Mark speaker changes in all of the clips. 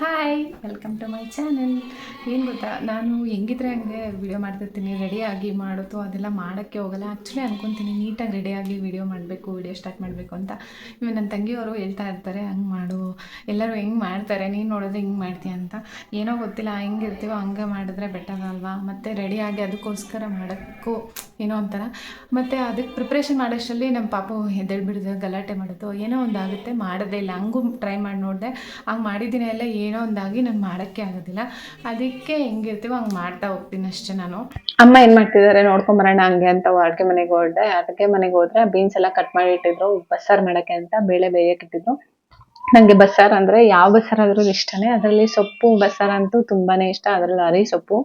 Speaker 1: Hi welcome to my channel ಏನು ಗೊತ್ತಾ? ನಾನು ಹೆಂಗಿದ್ರೆ ಹಂಗೆ ವಿಡಿಯೋ ಮಾಡ್ತಿರ್ತೀನಿ ರೆಡಿಯಾಗಿ ಮಾಡೋದು, ಅದೆಲ್ಲ ಮಾಡೋಕ್ಕೆ ಹೋಗಲ್ಲ. ಆ್ಯಕ್ಚುಲಿ ಅಂದ್ಕೊತೀನಿ ನೀಟಾಗಿ ರೆಡಿಯಾಗಿ ವಿಡಿಯೋ ಮಾಡಬೇಕು ವಿಡಿಯೋ ಸ್ಟಾರ್ಟ್ ಮಾಡಬೇಕು ಅಂತ. ಇವಾಗ ನನ್ನ ತಂಗಿಯವರು ಹೇಳ್ತಾ ಇರ್ತಾರೆ, ಹಂಗೆ ಮಾಡು. ಎಲ್ಲರೂ ಹೆಂಗೆ ಮಾಡ್ತಾರೆ? ನೀನು ನೋಡಿದ್ರೆ ಹಿಂಗೆ ಮಾಡ್ತೀಯ ಅಂತ. ಏನೋ ಗೊತ್ತಿಲ್ಲ, ಹೆಂಗಿರ್ತೀವೋ ಹಂಗೆ ಮಾಡಿದ್ರೆ ಬೆಟರ್ ಅಲ್ವಾ? ಮತ್ತು ರೆಡಿಯಾಗಿ ಅದಕ್ಕೋಸ್ಕರ ಮಾಡೋಕ್ಕೂ ಏನೋ ಒಂಥರ. ಮತ್ತು ಅದಕ್ಕೆ ಪ್ರಿಪ್ರೇಷನ್ ಮಾಡೋಷ್ಟರಲ್ಲಿ ನಮ್ಮ ಪಾಪು ಎದ್ದೇಳ್ಬಿಡ್ದು ಗಲಾಟೆ ಮಾಡೋದು, ಏನೋ ಒಂದಾಗುತ್ತೆ, ಮಾಡೋದೇ ಇಲ್ಲ. ಹಂಗೂ ಟ್ರೈ ಮಾಡಿ ನೋಡಿದೆ, ಹಂಗೆ ಮಾಡಿದ್ದೀನಿ ಎಲ್ಲ ಏನೋ ಒಂದಾಗಿ ನಾನು ಮಾಡೋಕ್ಕೆ ಆಗೋದಿಲ್ಲ. ಅದಕ್ಕೆ ಹೆಂಗಿರ್ತೀವೋ ಹಂಗೆ ಮಾಡ್ತಾ ಹೋಗ್ತೀನಿ ಅಷ್ಟೇ ನಾನು.
Speaker 2: ಅಮ್ಮ ಏನು ಮಾಡ್ತಿದ್ದಾರೆ ನೋಡ್ಕೊಂಬರೋಣ ಹಂಗೆ ಅಂತ ಅಡುಗೆ ಮನೆಗೆ ಹೋದೆ ಅಡುಗೆ ಮನೆಗೆ ಹೋದ್ರೆ ಬೀನ್ಸ್ ಎಲ್ಲ ಕಟ್ ಮಾಡಿ ಇಟ್ಟಿದ್ರು, ಬಸ್ಸಾರು ಮಾಡೋಕ್ಕೆ ಅಂತ ಬೇಳೆ ಬೇಯಕ್ಕೆ ಇಟ್ಟಿದ್ರು. ನನಗೆ ಬಸ್ಸಾರು ಅಂದರೆ ಯಾವ ಬಸ್ಸಾರಾದ್ರೂ ಇಷ್ಟನೇ. ಅದರಲ್ಲಿ ಸೊಪ್ಪು ಬಸ್ಸಾರಂತೂ ತುಂಬಾನೇ ಇಷ್ಟ. ಅದರಲ್ಲಿ ಅರಿ ಸೊಪ್ಪು.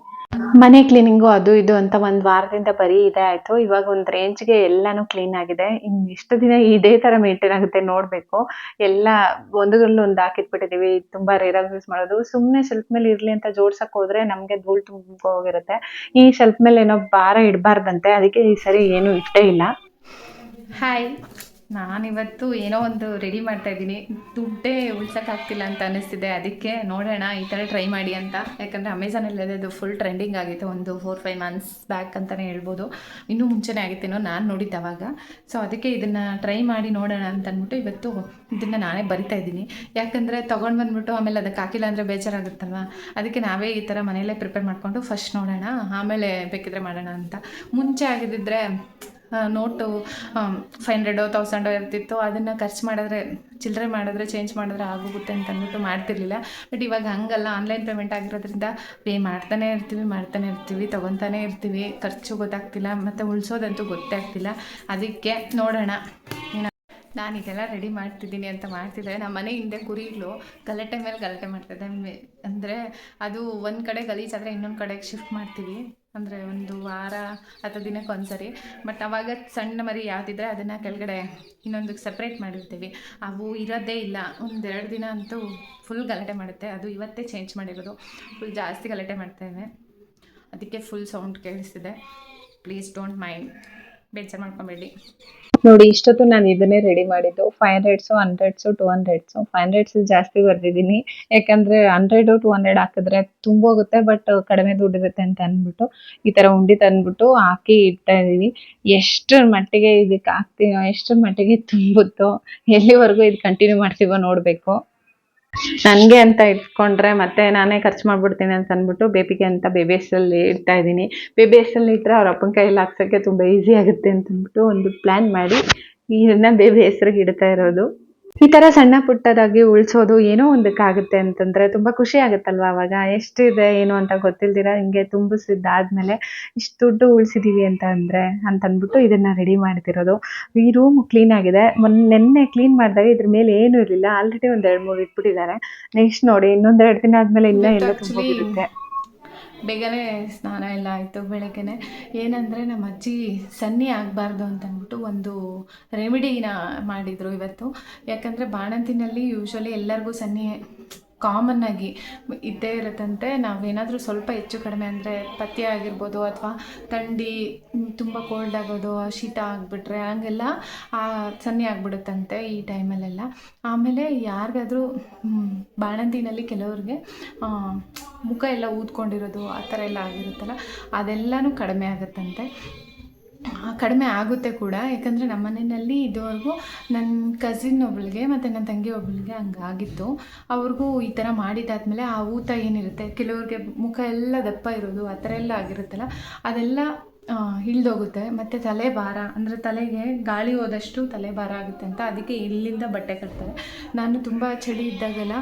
Speaker 2: ಮನೆ ಕ್ಲೀನಿಂಗು ಅದು ಇದು ಅಂತ ಒಂದ್ ವಾರದಿಂದ ಬರೀ ಇದೇ ಆಯ್ತು. ಇವಾಗ ಒಂದ್ ರೇಂಜ್ಗೆ ಎಲ್ಲಾನು ಕ್ಲೀನ್ ಆಗಿದೆ. ಇನ್ ಎಷ್ಟು ದಿನ ಇದೇ ತರ ಮೇಂಟೈನ್ ಆಗುತ್ತೆ ನೋಡ್ಬೇಕು. ಎಲ್ಲ ಒಂದರಲ್ಲಿ ಒಂದ್ ಹಾಕಿಟ್ಬಿಟ್ಟಿದೀವಿ. ತುಂಬಾ ರೇರ್ ಆಗಿ ಯೂಸ್ ಮಾಡೋದು. ಸುಮ್ನೆ ಶೆಲ್ಫ್ ಮೇಲೆ ಇರ್ಲಿ ಅಂತ ಜೋಡ್ಸಕ್ ಹೋದ್ರೆ ನಮ್ಗೆ ಧೂಳ್ ಹೋಗಿರುತ್ತೆ. ಈ ಶೆಲ್ಫ್ ಮೇಲೆ ಏನೋ ಭಾರ ಇಡಬಾರ್ದಂತೆ. ಅದಕ್ಕೆ ಈ ಸರಿ ಏನು ಇಟ್ಟೇ ಇಲ್ಲ.
Speaker 1: ಹಾಯ್ ನಾನಿವತ್ತು ಏನೋ ಒಂದು ರೆಡಿ ಮಾಡ್ತಾ ಇದ್ದೀನಿ. ದುಡ್ಡೇ ಉಳ್ಸೋಕ್ಕಾಗ್ತಿಲ್ಲ ಅಂತ ಅನ್ನಿಸ್ತಿದೆ ಅದಕ್ಕೆ ನೋಡೋಣ, ಈ ಥರ ಟ್ರೈ ಮಾಡಿ ಅಂತ. ಯಾಕಂದರೆ ಅಮೆಝಾನಲ್ಲಿ ಅದು ಫುಲ್ ಟ್ರೆಂಡಿಂಗ್ ಆಗಿತ್ತು. ಒಂದು ಫೋರ್ ಫೈವ್ ಮಂತ್ಸ್ ಬ್ಯಾಕ್ ಅಂತಲೇ ಹೇಳ್ಬೋದು. ಇನ್ನೂ ಮುಂಚೆನೇ ಆಗಿತ್ತೇನೋ ನಾನು ನೋಡಿದ್ದೆ ಅವಾಗ. ಸೊ ಅದಕ್ಕೆ ಇದನ್ನು ಟ್ರೈ ಮಾಡಿ ನೋಡೋಣ ಅಂತ ಅಂದ್ಬಿಟ್ಟು ಇವತ್ತು ಇದನ್ನು ನಾನೇ ಬರಿತಾ ಇದ್ದೀನಿ. ಯಾಕಂದರೆ ತೊಗೊಂಡು ಬಂದ್ಬಿಟ್ಟು ಆಮೇಲೆ ಅದಕ್ಕೆ ಹಾಕಿಲ್ಲ ಅಂದರೆ ಬೇಜಾರಾಗುತ್ತಲ್ವ? ಅದಕ್ಕೆ ನಾವೇ ಈ ಥರ ಮನೆಯಲ್ಲೇ ಪ್ರಿಪೇರ್ ಮಾಡಿಕೊಂಡು ಫಸ್ಟ್ ನೋಡೋಣ, ಆಮೇಲೆ ಬೇಕಿದ್ರೆ ಮಾಡೋಣ ಅಂತ. ಮುಂಚೆ ಆಗಿದ್ದಿದ್ರೆ ನೋಟು ಫೈವ್ ಹಂಡ್ರೆಡೋ ತೌಸಂಡೋ ಇರ್ತಿತ್ತು. ಅದನ್ನು ಖರ್ಚು ಮಾಡಿದ್ರೆ, ಚಿಲ್ಲರೆ ಮಾಡಿದ್ರೆ ಚೇಂಜ್ ಮಾಡಿದ್ರೆ ಆಗೋಗುತ್ತೆ ಅಂತ ಅಂದ್ಬಿಟ್ಟು ಮಾಡ್ತಿರ್ಲಿಲ್ಲ. ಬಟ್ ಇವಾಗ ಹಂಗಲ್ಲ. ಆನ್ಲೈನ್ ಪೇಮೆಂಟ್ ಆಗಿರೋದ್ರಿಂದ ಪೇ ಮಾಡ್ತಾನೆ ಇರ್ತೀವಿ ಮಾಡ್ತಾನೆ ಇರ್ತೀವಿ, ತೊಗೊತಾನೆ ಇರ್ತೀವಿ. ಖರ್ಚು ಗೊತ್ತಾಗ್ತಿಲ್ಲ. ಮತ್ತು ಉಳಿಸೋದಂತೂ ಗೊತ್ತೇ ಆಗ್ತಿಲ್ಲ. ಅದಕ್ಕೆ ನೋಡೋಣ. ನಾನು ಇದೆಲ್ಲ ರೆಡಿ ಮಾಡ್ತಿದ್ದೀನಿ ಅಂತ ಮಾಡ್ತಿದ್ದೆ ನಮ್ಮ ಮನೆ ಹಿಂದೆ ಕುರಿಗಳು ಗಲಾಟೆ ಮೇಲೆ ಗಲಾಟೆ ಮಾಡ್ತಿದ್ದೆ ಅಂದರೆ ಅದು ಒಂದು ಕಡೆ ಗಲೀಜಾದರೆ ಇನ್ನೊಂದು ಕಡೆಗೆ ಶಿಫ್ಟ್ ಮಾಡ್ತೀವಿ. ಅಂದರೆ ಒಂದು ವಾರ ಅಥವಾ ದಿನಕ್ಕೆ ಒಂದ್ಸರಿ. ಬಟ್ ಅವಾಗ ಸಣ್ಣ ಮರಿ ಯಾವುದಿದ್ರೆ ಅದನ್ನು ಕೆಳಗಡೆ ಇನ್ನೊಂದಕ್ಕೆ ಸಪ್ರೇಟ್ ಮಾಡಿರ್ತೀವಿ. ಅವು ಇರೋದೇ ಇಲ್ಲ. ಒಂದೆರಡು ದಿನ ಅಂತೂ ಫುಲ್ ಗಲಾಟೆ ಮಾಡುತ್ತೆ. ಅದು ಇವತ್ತೇ ಚೇಂಜ್ ಮಾಡಿರೋದು. ಫುಲ್ ಜಾಸ್ತಿ ಗಲಾಟೆ ಮಾಡ್ತಾಯಿದೆ ಅದಕ್ಕೆ ಫುಲ್ ಸೌಂಡ್ ಕೇಳಿಸ್ತಿದೆ. ಪ್ಲೀಸ್ ಡೋಂಟ್ ಮೈಂಡ್ ಬೇಜಾರು ಮಾಡ್ಕೊಬೇಡಿ.
Speaker 2: ನೋಡಿ, ಇಷ್ಟೊತ್ತು ನಾನು ಇದನ್ನೇ ರೆಡಿ ಮಾಡಿದ್ದು. Five hundreds hundreds two hundreds five hundreds ಜಾಸ್ತಿ ಬರ್ದಿದ್ದೀನಿ. ಯಾಕಂದ್ರೆ ಹಂಡ್ರೆಡ್ ಟೂ ಹಂಡ್ರೆಡ್ ಹಾಕಿದ್ರೆ ತುಂಬೋಗುತ್ತೆ ಬಟ್ ಕಡಿಮೆ ದುಡ್ಡು ಇರುತ್ತೆ ಅಂತ ಅಂದ್ಬಿಟ್ಟು ಈ ತರ ಉಂಡಿ ತಂದ್ಬಿಟ್ಟು ಹಾಕಿ ಇಡ್ತಾ ಇದೀವಿ ಎಷ್ಟರ ಮಟ್ಟಿಗೆ ಇದಕ್ಕೆ ಹಾಕ್ತೀನೋ ಎಷ್ಟರ ಮಟ್ಟಿಗೆ ತುಂಬುತ್ತೋ, ಎಲ್ಲಿವರೆಗೂ ಇದು ಕಂಟಿನ್ಯೂ ಮಾಡ್ತೀವೋ ನೋಡ್ಬೇಕು. ನನ್ಗೆ ಅಂತ ಇಟ್ಕೊಂಡ್ರೆ ಮತ್ತೆ ನಾನೇ ಖರ್ಚು ಮಾಡ್ಬಿಡ್ತೀನಿ ಅಂತ ಅಂದ್ಬಿಟ್ಟು ಬೇಬಿಗೆ ಅಂತ ಬೇಬಿ ಅಲ್ಲಿ ಇಡ್ತಾ ಇದ್ದೀನಿ. ಬೇಬಿ ಇಟ್ಟರೆ ಅವ್ರ ಅಪ್ಪನ ಕೈಯಲ್ಲಿ ಹಾಕ್ಸೋಕ್ಕೆ ತುಂಬಾ ಈಸಿ ಆಗುತ್ತೆ ಅಂತ ಅಂದ್ಬಿಟ್ಟು ಒಂದು ಪ್ಲಾನ್ ಮಾಡಿ ಇದನ್ನು ಬೇಬಿ ಹೆಸ್ರಿಗೆ ಇಡ್ತಾ ಇರೋದು. ಈ ತರ ಸಣ್ಣ ಪುಟ್ಟದಾಗಿ ಉಳಿಸೋದು ಏನೋ ಒಂದಕ್ಕಾಗುತ್ತೆ ಅಂತಂದ್ರೆ ತುಂಬಾ ಖುಷಿ ಆಗುತ್ತಲ್ವಾ ಅವಾಗ? ಎಷ್ಟಿದೆ ಏನು ಅಂತ ಗೊತ್ತಿಲ್ದಿರ ಹಿಂಗೆ ತುಂಬಿಸಿದ್ದಾದ್ಮೇಲೆ ಇಷ್ಟು ದುಡ್ಡು ಉಳಿಸಿದೀವಿ ಅಂತ ಅಂದ್ರೆ ಅಂತ ಅಂದ್ಬಿಟ್ಟು ಇದನ್ನ ರೆಡಿ ಮಾಡ್ತಿರೋದು. ಈ ರೂಮ್ ಕ್ಲೀನ್ ಆಗಿದೆ. ಮೊನ್ನೆ ನೆನ್ನೆ ಕ್ಲೀನ್ ಮಾಡಿದಾಗ ಇದ್ರ ಮೇಲೆ ಏನು ಇರಲಿಲ್ಲ. ಆಲ್ರೆಡಿ ಒಂದ್ ಎರಡ್ ಮೂರು ಇಟ್ಬಿಟ್ಟಿದ್ದಾರೆ. ನೆಕ್ಸ್ಟ್ ನೋಡಿ ಇನ್ನೊಂದ್ ಎರಡ್ ದಿನ ಆದ್ಮೇಲೆ ಇನ್ನೂ ಎಲ್ಲ ತುಂಬಿರುತ್ತೆ
Speaker 1: ಬೇಗನೆ ಸ್ನಾನ ಎಲ್ಲ ಆಯಿತು ಬೆಳಗ್ಗೆನೆ. ಏನಂದರೆ ನಮ್ಮ ಅಜ್ಜಿ ಸನ್ನಿ ಆಗಬಾರ್ದು ಅಂತಂದ್ಬಿಟ್ಟು ಒಂದು ರೆಮಿಡಿನ ಮಾಡಿದರು ಇವತ್ತು. ಯಾಕಂದರೆ ಬಾಣಂತಿನಲ್ಲಿ ಯೂಶ್ವಲಿ ಎಲ್ಲರಿಗೂ ಸನ್ನಿ ಕಾಮನ್ ಆಗಿ ಇದ್ದೇ ಇರುತ್ತಂತೆ. ನಾವೇನಾದರೂ ಸ್ವಲ್ಪ ಹೆಚ್ಚು ಕಡಿಮೆ ಅಂದರೆ ಪಥ್ಯ ಆಗಿರ್ಬೋದು ಅಥವಾ ಥಂಡಿ, ತುಂಬ ಕೋಲ್ಡ್ ಆಗೋದು, ಶೀತ ಆಗಿಬಿಟ್ರೆ ಹಂಗೆಲ್ಲ ಸನ್ನಿ ಆಗಿಬಿಡುತ್ತಂತೆ ಈ ಟೈಮಲ್ಲೆಲ್ಲ. ಆಮೇಲೆ ಯಾರಿಗಾದರೂ ಬಾಣಂತಿನಲ್ಲಿ ಕೆಲವ್ರಿಗೆ ಮುಖ ಎಲ್ಲ ಊದ್ಕೊಂಡಿರೋದು ಆ ಥರ ಎಲ್ಲ ಆಗಿರುತ್ತಲ್ಲ, ಅದೆಲ್ಲನೂ ಕಡಿಮೆ ಆಗುತ್ತಂತೆ. ಕಡಿಮೆ ಆಗುತ್ತೆ ಕೂಡ. ಯಾಕಂದರೆ ನಮ್ಮ ಮನೆಯಲ್ಲಿ ಇದುವರೆಗೂ ನನ್ನ ಕಸಿನ್ ಒಬ್ಳಿಗೆ ಮತ್ತು ನನ್ನ ತಂಗಿ ಒಬ್ಳಿಗೆ ಹಂಗಾಗಿತ್ತು. ಅವ್ರಿಗೂ ಈ ಥರ ಮಾಡಿದಾದ್ಮೇಲೆ ಆ ಊತ ಏನಿರುತ್ತೆ, ಕೆಲವ್ರಿಗೆ ಮುಖ ಎಲ್ಲ ದಪ್ಪ ಇರೋದು, ಆ ಥರ ಎಲ್ಲ ಆಗಿರುತ್ತಲ್ಲ, ಅದೆಲ್ಲ ಆ, ಇಳ್ದೋಗುತ್ತೆ. ಮತ್ತು ತಲೆ ಭಾರ ಅಂದರೆ ತಲೆಗೆ ಗಾಳಿ ಹೋದಷ್ಟು ತಲೆ ಭಾರ ಆಗುತ್ತೆ ಅಂತ ಅದಕ್ಕೆ ಇಲ್ಲಿಂದ ಬಟ್ಟೆ ಕಟ್ತಾರೆ. ನಾನು ತುಂಬ ಚಳಿ ಇದ್ದಾಗೆಲ್ಲ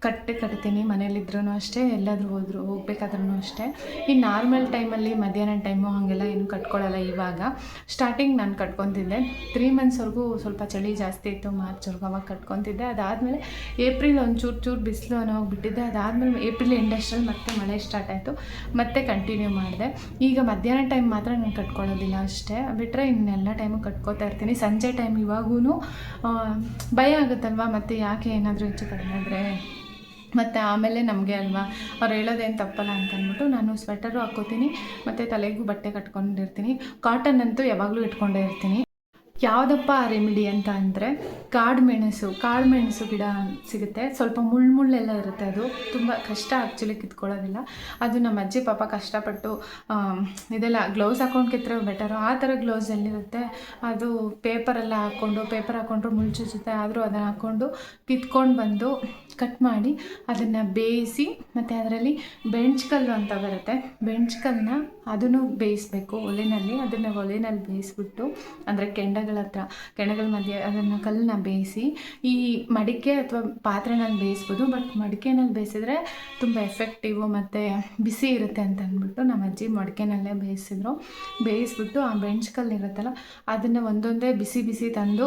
Speaker 1: ಕಟ್ಟೆ ಕಟ್ತೀನಿ ಮನೇಲಿದ್ರೂ ಅಷ್ಟೇ ಎಲ್ಲಾದರೂ ಹೋದ್ರು ಹೋಗ್ಬೇಕಾದ್ರೂ ಅಷ್ಟೇ. ಈ ನಾರ್ಮಲ್ ಟೈಮಲ್ಲಿ ಮಧ್ಯಾಹ್ನ ಟೈಮು ಹಾಗೆಲ್ಲ ಏನು ಕಟ್ಕೊಳ್ಳಲ್ಲ ಇವಾಗ. ಸ್ಟಾರ್ಟಿಂಗ್ ನಾನು ಕಟ್ಕೊತಿದ್ದೆ. ತ್ರೀ ಮಂತ್ಸ್ವರೆಗೂ ಸ್ವಲ್ಪ ಚಳಿ ಜಾಸ್ತಿ ಇತ್ತು ಮಾರ್ಚ್ವರೆಗೂ ಅವಾಗ ಕಟ್ಕೊತಿದ್ದೆ. ಅದಾದಮೇಲೆ ಏಪ್ರಿಲ್ ಒಂದು ಚೂರು ಚೂರು ಬಿಸಿಲು ಅನ್ನೋ ಹೋಗಿಬಿಟ್ಟಿದ್ದೆ ಅದಾದಮೇಲೆ ಏಪ್ರಿಲ್ ಎಂಡಷ್ಟರಲ್ಲಿ ಮತ್ತೆ ಮಳೆ ಸ್ಟಾರ್ಟ್ ಆಯಿತು. ಮತ್ತೆ ಕಂಟಿನ್ಯೂ ಮಾಡಿದೆ. ಈಗ ಮಧ್ಯಾಹ್ನ ಟೈಮ್ ಮಾತ್ರ ನಾನು ಕಟ್ಕೊಳ್ಳೋದಿಲ್ಲ ಅಷ್ಟೇ. ಬಿಟ್ಟರೆ ಇನ್ನೆಲ್ಲ ಟೈಮು ಕಟ್ಕೋತಾ ಇರ್ತೀನಿ. ಸಂಜೆ ಟೈಮ್ ಇವಾಗೂ ಭಯ ಆಗುತ್ತಲ್ವಾ? ಮತ್ತು ಯಾಕೆ ಏನಾದರೂ ಹೆಚ್ಚು ಕಡಿಮೆ ಆದರೆ? ಮತ್ತು ಆಮೇಲೆ ನಮಗೆ ಅಲ್ವಾ? ಅವ್ರು ಹೇಳೋದೇನು ತಪ್ಪಲ್ಲ ಅಂತ ಅಂದ್ಬಿಟ್ಟು ನಾನು ಸ್ವೆಟರು ಹಾಕ್ಕೋತೀನಿ, ಮತ್ತು ತಲೆಗೂ ಬಟ್ಟೆ ಕಟ್ಕೊಂಡಿರ್ತೀನಿ. ಕಾಟನ್ ಅಂತೂ ಯಾವಾಗಲೂ ಇಟ್ಕೊಂಡೇ ಇರ್ತೀನಿ. ಯಾವುದಪ್ಪ ರೆಮಿಡಿ ಅಂತ ಅಂದರೆ ಕಾಡು ಮೆಣಸು ಕಾಡು ಮೆಣಸು ಗಿಡ ಸಿಗುತ್ತೆ. ಸ್ವಲ್ಪ ಮುಳ್ಳು ಮುಳ್ಳೆಲ್ಲ ಇರುತ್ತೆ ಅದು. ತುಂಬ ಕಷ್ಟ ಆ್ಯಕ್ಚುಲಿ ಕಿತ್ಕೊಳ್ಳೋದಿಲ್ಲ. ಅದು ನಮ್ಮ ಅಜ್ಜಿ ಪಾಪ ಕಷ್ಟಪಟ್ಟು ಇದೆಲ್ಲ ಗ್ಲೌಸ್ ಹಾಕೊಂಡು ಕಿತ್ತರೆ ಬೆಟರು ಆ ಥರ ಗ್ಲೌಸ್ ಎಲ್ಲಿರುತ್ತೆ? ಅದು ಪೇಪರೆಲ್ಲ ಹಾಕ್ಕೊಂಡು ಪೇಪರ್ ಹಾಕ್ಕೊಂಡ್ರು ಮುಳ್ಳು ಚುಚ್ಚುತ್ತೆ, ಆದರೂ ಅದನ್ನು ಹಾಕ್ಕೊಂಡು ಕಿತ್ಕೊಂಡು ಬಂದು ಕಟ್ ಮಾಡಿ ಅದನ್ನು ಬೇಯಿಸಿ ಮತ್ತು ಅದರಲ್ಲಿ ಬೆಂಚ್ಕಲ್ಲು ಅಂತ ಬರುತ್ತೆ. ಬೆಂಚ್ಕಲ್ಲನ್ನ ಅದನ್ನು ಬೇಯಿಸ್ಬೇಕು. ಒಲೆಯಲ್ಲಿ ಅದನ್ನು ಒಲೆನಲ್ಲಿ ಬೇಯಿಸ್ಬಿಟ್ಟು ಅಂದರೆ ಕೆಂಡಗಳ ಹತ್ರ, ಕೆಂಡಗಳ ಮಧ್ಯೆ ಅದನ್ನು ಕಲ್ಲನ್ನ ಬೇಯಿಸಿ ಈ ಮಡಿಕೆ ಅಥವಾ ಪಾತ್ರೆನಲ್ಲಿ ಬೇಯಿಸ್ಬೋದು. ಬಟ್ ಮಡಿಕೆನಲ್ಲಿ ಬೇಯಿಸಿದ್ರೆ ತುಂಬ ಎಫೆಕ್ಟಿವು ಮತ್ತು ಬಿಸಿ ಇರುತ್ತೆ ಅಂತ ಅಂದ್ಬಿಟ್ಟು ನಮ್ಮ ಅಜ್ಜಿ ಮಡಿಕೆನಲ್ಲೇ ಬೇಯಿಸಿದ್ರು. ಬೇಯಿಸ್ಬಿಟ್ಟು ಆ ಬೆಂಚ್ ಕಲ್ಲು ಇರುತ್ತಲ್ಲ ಅದನ್ನು ಒಂದೊಂದೇ ಬಿಸಿ ಬಿಸಿ ತಂದು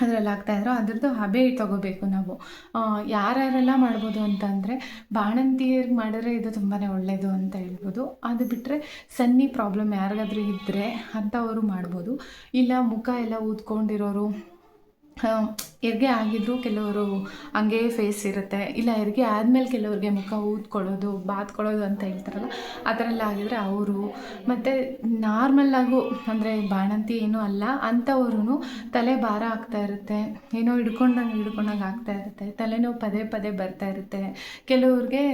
Speaker 1: ಅದರಲ್ಲಿ ಹಾಕ್ತಾಯಿದ್ರು ಅದ್ರದ್ದು ಹಬೆ ತಗೋಬೇಕು ನಾವು. ಯಾರ್ಯಾರೆಲ್ಲ ಮಾಡ್ಬೋದು ಅಂತಂದರೆ ಬಾಣಂತಿಯರಿಗೆ ಮಾಡಿದ್ರೆ ಇದು ತುಂಬಾ ಒಳ್ಳೆಯದು ಅಂತ ಹೇಳ್ಬೋದು. ಅದು ಬಿಟ್ಟರೆ ಸನ್ನಿ ಪ್ರಾಬ್ಲಮ್ ಯಾರಿಗಾದ್ರೂ ಇದ್ದರೆ ಅಂಥವರು ಮಾಡ್ಬೋದು. ಇಲ್ಲ ಮುಖ ಎಲ್ಲ ಊದ್ಕೊಂಡಿರೋರು ಹೆರಿಗೆ ಆಗಿದ್ರು ಕೆಲವರು ಹಂಗೆ ಫೇಸ್ ಇರುತ್ತೆ. ಇಲ್ಲ ಹೆರಿಗೆ ಆದಮೇಲೆ ಕೆಲವ್ರಿಗೆ ಮುಖ ಊದ್ಕೊಳ್ಳೋದು, ಬಾತ್ಕೊಳ್ಳೋದು ಅಂತ ಹೇಳ್ತಾರಲ್ಲ ಆ ಥರ ಎಲ್ಲ ಆಗಿದ್ರೆ ಅವರು. ಮತ್ತು ನಾರ್ಮಲ್ಲಾಗು ಅಂದರೆ ಬಾಣಂತಿ ಏನೂ ಅಲ್ಲ ಅಂಥವ್ರು ತಲೆ ಭಾರ ಆಗ್ತಾ ಇರುತ್ತೆ. ಏನೋ ಹಿಡ್ಕೊಂಡಂಗೆ ಹಿಡ್ಕೊಂಡಂಗೆ ಆಗ್ತಾ ಇರುತ್ತೆ. ತಲೆನೋವು ಪದೇ ಪದೇ ಬರ್ತಾ ಇರುತ್ತೆ. ಕೆಲವ್ರಿಗೆ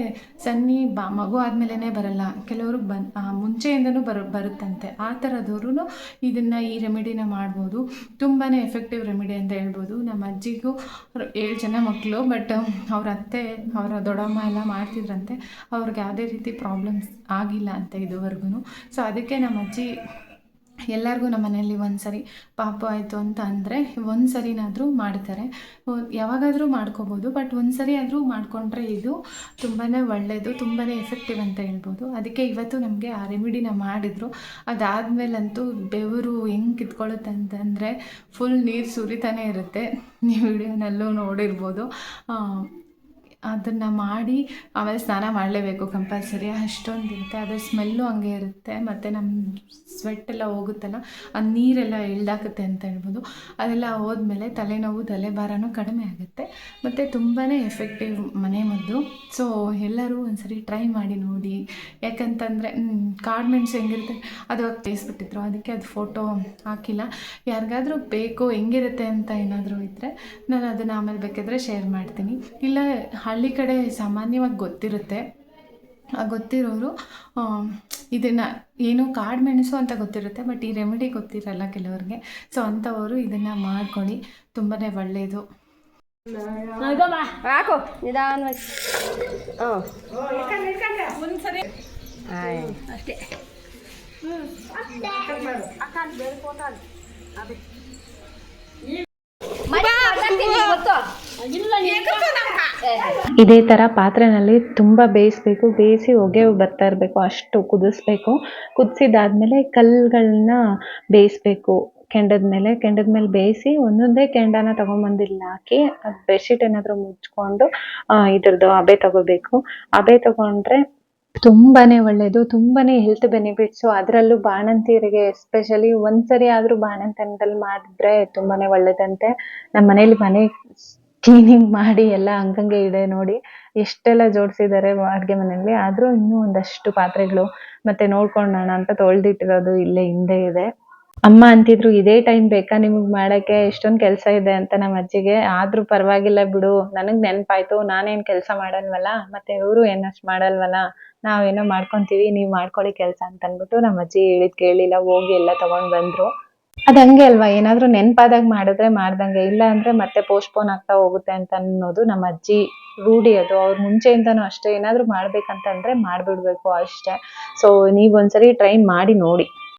Speaker 1: ಸನ್ನಿ ಬಾ, ಮಗು ಆದಮೇಲೆ ಬರಲ್ಲ. ಕೆಲವ್ರಿಗೆ ಬನ್ ಮುಂಚೆಯಿಂದನೂ ಬರು, ಬರುತ್ತಂತೆ. ಆ ಥರದವ್ರು ಇದನ್ನು ಈ ರೆಮಿಡಿನ ಮಾಡ್ಬೋದು. ತುಂಬಾ ಎಫೆಕ್ಟಿವ್ ರೆಮಿಡಿ ಅಂತ ಹೇಳ್ಬೋದು ನಮ್ಮ ಅಜ್ಜಿಗೂ ಏಳು ಜನ ಮಕ್ಕಳು ಬಟ್ ಅವ್ರ ಅತ್ತೆ, ಅವರ ದೊಡ್ಡಮ್ಮ ಎಲ್ಲ ಮಾಡ್ತಿದ್ರಂತೆ. ಅವ್ರಿಗೆ ಯಾವುದೇ ರೀತಿ ಪ್ರಾಬ್ಲಮ್ಸ್ ಆಗಿಲ್ಲ ಅಂತ ಇದುವರೆಗೂ ಸೊ ಅದಕ್ಕೆ ನಮ್ಮ ಅಜ್ಜಿ ಎಲ್ಲರಿಗೂ ನಮ್ಮ ಮನೆಯಲ್ಲಿ ಒಂದು ಸರಿ ಪಾಪ ಆಯಿತು ಅಂತ ಅಂದರೆ ಒಂದು ಸರಿನಾದರೂ ಮಾಡ್ತಾರೆ ಯಾವಾಗಾದರೂ ಮಾಡ್ಕೋಬೋದು ಬಟ್ ಒಂದು ಸರಿ ಆದರೂ ಮಾಡಿಕೊಂಡ್ರೆ ಇದು ತುಂಬಾ ಒಳ್ಳೆಯದು ತುಂಬಾ ಎಫೆಕ್ಟಿವ್ ಅಂತ ಹೇಳ್ಬೋದು. ಅದಕ್ಕೆ ಇವತ್ತು ನಮಗೆ ಆ ರೆಮಿಡಿನ ಮಾಡಿದರು. ಅದಾದಮೇಲಂತೂ ಬೆವರು ಹೆಂಗೆ ಕಿತ್ಕೊಳ್ಳುತ್ತೆ ಅಂತಂದರೆ ಫುಲ್ ನೀರು ಸುರಿತಾನೆ ಇರುತ್ತೆ. ನೀವು ವಿಡಿಯೋನಲ್ಲೂ ನೋಡಿರ್ಬೋದು. ಅದನ್ನು ಮಾಡಿ ಆಮೇಲೆ ಸ್ನಾನ ಮಾಡಲೇಬೇಕು ಕಂಪಲ್ಸರಿ. ಅಷ್ಟೊಂದು ಇರುತ್ತೆ, ಅದ್ರ ಸ್ಮೆಲ್ಲು ಹಂಗೆ ಇರುತ್ತೆ, ಮತ್ತು ನಮ್ಮ ಸ್ವೆಟ್ ಎಲ್ಲ ಹೋಗುತ್ತಲ್ಲ, ಆ ನೀರೆಲ್ಲ ಇಳ್ದಾಕುತ್ತೆ ಅಂತ ಹೇಳ್ಬೋದು. ಅದೆಲ್ಲ ಹೋದ್ಮೇಲೆ ತಲೆನೋವು, ತಲೆಭಾರನೂ ಕಡಿಮೆ ಆಗುತ್ತೆ, ಮತ್ತು ತುಂಬಾ ಎಫೆಕ್ಟಿವ್ ಮನೆ ಮದ್ದು. ಸೊ ಎಲ್ಲರೂ ಒಂದ್ಸರಿ ಟ್ರೈ ಮಾಡಿ ನೋಡಿ. ಯಾಕಂತಂದರೆ ಕಾಡು ಮೆಣಸು ಹೆಂಗಿರುತ್ತೆ, ಅದು ಬೇಯಿಸ್ಬಿಟ್ಟಿದ್ರು ಅದಕ್ಕೆ ಅದು ಫೋಟೋ ಹಾಕಿಲ್ಲ. ಯಾರಿಗಾದ್ರೂ ಬೇಕು, ಹೆಂಗಿರುತ್ತೆ ಅಂತ ಏನಾದರೂ ಇದ್ದರೆ ನಾನು ಅದನ್ನು ಆಮೇಲೆ ಬೇಕಿದ್ರೆ ಶೇರ್ ಮಾಡ್ತೀನಿ. ಇಲ್ಲ ಹಳ್ಳಿ ಕಡೆ ಸಾಮಾನ್ಯವಾಗಿ ಗೊತ್ತಿರುತ್ತೆ. ಆ ಗೊತ್ತಿರೋರು ಇದನ್ನು ಏನು ಕಾಡು ಮೆಣಸು ಅಂತ ಗೊತ್ತಿರುತ್ತೆ ಬಟ್ ಈ ರೆಮಿಡಿ ಗೊತ್ತಿರಲ್ಲ ಕೆಲವರಿಗೆ. ಸೊ ಅಂಥವರು ಇದನ್ನು ಮಾಡ್ಕೊಳ್ಳಿ. ತುಂಬಾ ಒಳ್ಳೆಯದು
Speaker 3: ಹಾಕು ನಿಧಾನವಾಗಿ. ಹಾಂ ಅಷ್ಟೇ.
Speaker 2: ಇದೇ ಥರ ಪಾತ್ರೆನಲ್ಲಿ ತುಂಬಾ ಬೇಯಿಸ್ಬೇಕು, ಬೇಯಿಸಿ ಹೊಗೆ ಬರ್ತಾ ಇರಬೇಕು, ಅಷ್ಟು ಕುದಿಸ್ಬೇಕು. ಕುದಿಸಿದಾದ್ಮೇಲೆ ಕಲ್ಲುಗಳನ್ನ ಬೇಯಿಸ್ಬೇಕು. ಕೆಂಡದ ಮೇಲೆ ಕೆಂಡದ ಮೇಲೆ ಬೇಯಿಸಿ ಒಂದೊಂದೇ ಕೆಂಡನ ತಗೊಂಬಂದಿಲ್ಲ ಹಾಕಿ ಅದು ಬೆಡ್ಶೀಟ್ ಏನಾದರೂ ಮುಚ್ಕೊಂಡು ಇದ್ರದ್ದು ಅಬೆ ತಗೋಬೇಕು. ಅಬೆ ತಗೊಂಡ್ರೆ ತುಂಬಾನೇ ಒಳ್ಳೇದು, ತುಂಬಾನೇ ಹೆಲ್ತ್ ಬೆನಿಫಿಟ್ಸು ಅದರಲ್ಲೂ ಬಾಣಂತಿಯರಿಗೆ ಎಸ್ಪೆಷಲಿ ಒಂದ್ಸರಿ ಆದ್ರೂ ಬಾಣಂತನದಲ್ಲಿ ಮಾಡಿದ್ರೆ ತುಂಬಾನೇ ಒಳ್ಳೇದಂತೆ. ನಮ್ಮ ಮನೇಲಿ ಮನೆ ಕ್ಲೀನಿಂಗ್ ಮಾಡಿ ಎಲ್ಲ ಹಂಗಂಗೆ ಇದೆ ನೋಡಿ. ಎಷ್ಟೆಲ್ಲ ಜೋಡಿಸಿದ್ದಾರೆ ಅಡುಗೆ ಮನೆಯಲ್ಲಿ. ಆದರೂ ಇನ್ನೂ ಒಂದಷ್ಟು ಪಾತ್ರೆಗಳು ಮತ್ತೆ ನೋಡ್ಕೊಳ್ಳೋಣ ಅಂತ ತೊಳೆದಿಟ್ಟಿರೋದು ಇಲ್ಲೇ ಹಿಂದೆ ಇದೆ. ಅಮ್ಮ ಅಂತಿದ್ರು, ಇದೇ ಟೈಮ್ ಬೇಕಾ ನಿಮಗೆ ಮಾಡಕ್ಕೆ? ಎಷ್ಟೊಂದು ಕೆಲಸ ಇದೆ ಅಂತ ನಮ್ಮ ಅಜ್ಜಿಗೆ. ಆದ್ರೂ ಪರವಾಗಿಲ್ಲ ಬಿಡು. ನನಗೆ ನೆನಪಾಯ್ತು. ನಾನೇನ್ ಕೆಲಸ ಮಾಡಲ್ವಲ್ಲ? ಮತ್ತೆ ಇವರು ಏನಷ್ಟು ಮಾಡಲ್ವಲ್ಲ? ನಾವೇನೋ ಮಾಡ್ಕೊಂತೀವಿ, ನೀವು ಮಾಡ್ಕೊಳ್ಳಿ ಕೆಲಸ ಅಂತ ಅಂದ್ಬಿಟ್ಟು ನಮ್ಮ ಅಜ್ಜಿ ಹೇಳಿದ್ ಕೇಳಿಲ್ಲ. ಹೋಗಿ ಎಲ್ಲ ತಗೊಂಡ್ ಬಂದ್ರು. ಅದ್ ಹಂಗೆ ಅಲ್ವಾ? ಏನಾದ್ರು ನೆನ್ಪಾದಾಗ ಮಾಡಿದ್ರೆ ಮಾಡ್ದಂಗೆ, ಇಲ್ಲ ಅಂದ್ರೆ ಮತ್ತೆ ಪೋಸ್ಟ್ಪೋನ್ ಆಗ್ತಾ ಹೋಗುತ್ತೆ ಅಂತ ಅನ್ನೋದು ನಮ್ಮ ಅಜ್ಜಿ ರೂಢಿ ಅದು. ಅವ್ರ ಮುಂಚೆಯಿಂದನೂ ಅಷ್ಟೇ. ಏನಾದ್ರೂ ಮಾಡ್ಬೇಕಂತಂದ್ರೆ ಮಾಡ್ಬಿಡ್ಬೇಕು ಅಷ್ಟೇ. ಸೊ ನೀವ್ ಒಂದ್ಸರಿ ಟ್ರೈ ಮಾಡಿ ನೋಡಿ.